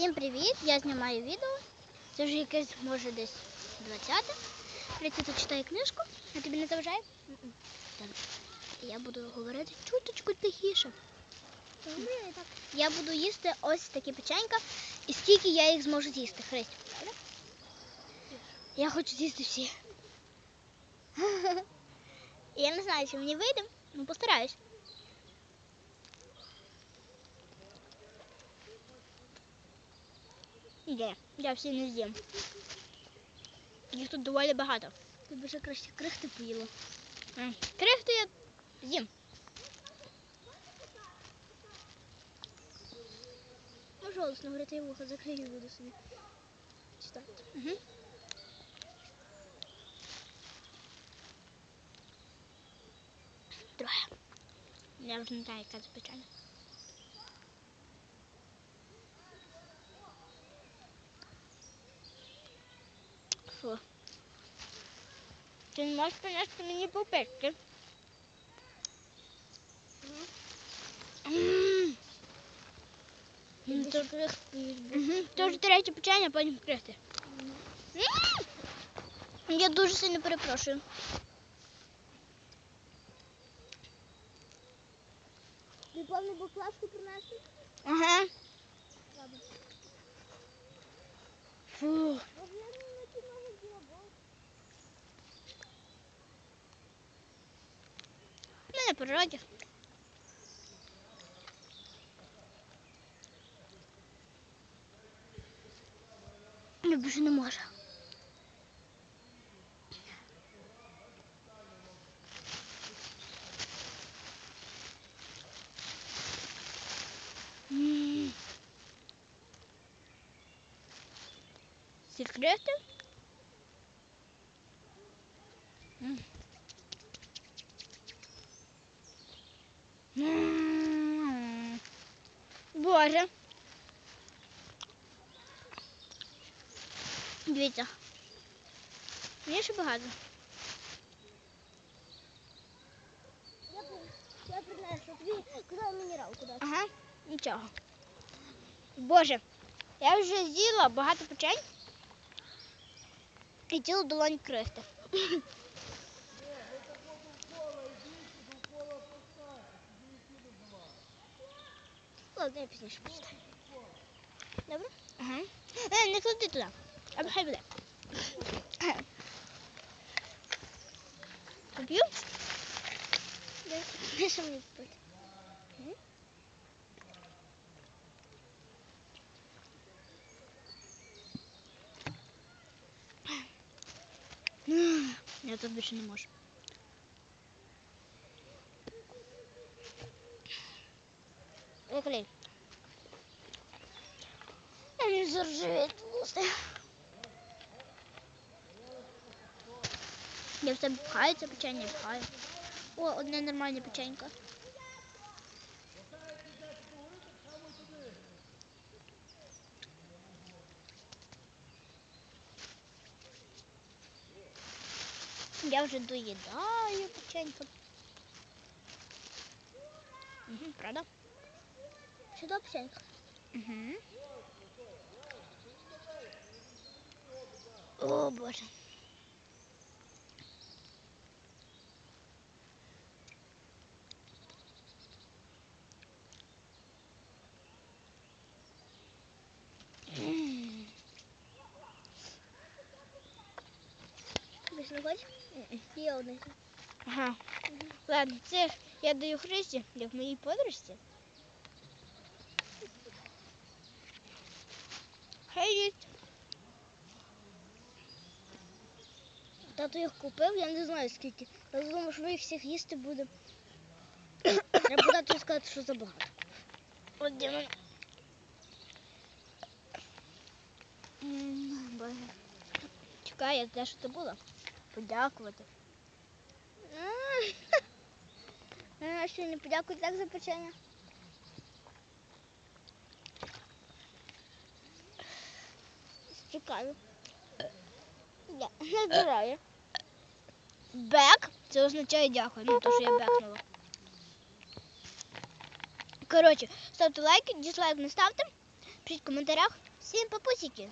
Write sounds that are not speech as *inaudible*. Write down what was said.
Всім привіт! Я знімаю відео. Це вже якесь, може, десь 20. Прийти читаю книжку. А тобі не заважає? Я буду говорити чуточку тихіше. Я буду їсти ось такі печенька. І скільки я їх зможу з'їсти, Христю. Я хочу з'їсти всі. *laughs* Я не знаю, чи мені вийде, ну постараюсь. Ні, я всі не з'їм. Їх тут доволі багато. Ти вже краще крихти поїла. М, Крихти я з'їм. Можу голосно говорити, я вухо закрию буду собі читати. Угу. Друге. Я вже не знаю, яка це печення. Фу. Ти не можеш принести мені попитки? М. М, то- Мгм. То вже третє печення, а потім крихти. М. Я дуже сильно перепрошую. Ти повний баклажку принесли? Ага. Фу. Ми на природі. Я не можу. М. Секрети? М. М. Боже. Дивіться. Мені ще багато. Я що тобі казала мінералку дати. Ага, нічого. Боже, я вже з'їла багато печень і цілу долонь крихти. Ладно, я пізніше почитаю. Добре? Ага. Е, не клади туди. Або хай буде. Поп'ю? Де що мені попити? Мгм. Я тут більше не можу. Я не заржавеет просто. Я в тебе пхаю це печення, пхаю. О, одне нормальне печенько. Я вже доїдаю печенько. Угу, правда? Сюди печенько. Угу. О, боже. М. Більше не хочеш? М-м. Є одне. Ага. Ладно, це я даю Христі, як моїй подружці. Тато їх купив, я не знаю скільки. Я думаю, що ми їх всіх їсти будемо. Треба тату сказати, що забагато. От де вона. Чекай, я те, що це було. Подякувати. А що, не подякують так за печення? Чекаю. Не збираю. Бек це означає дякую. Ну, то, що я бекнула. Коротше, ставте лайки, дізлайк не ставте. Пишіть в коментарях. Всім папусики!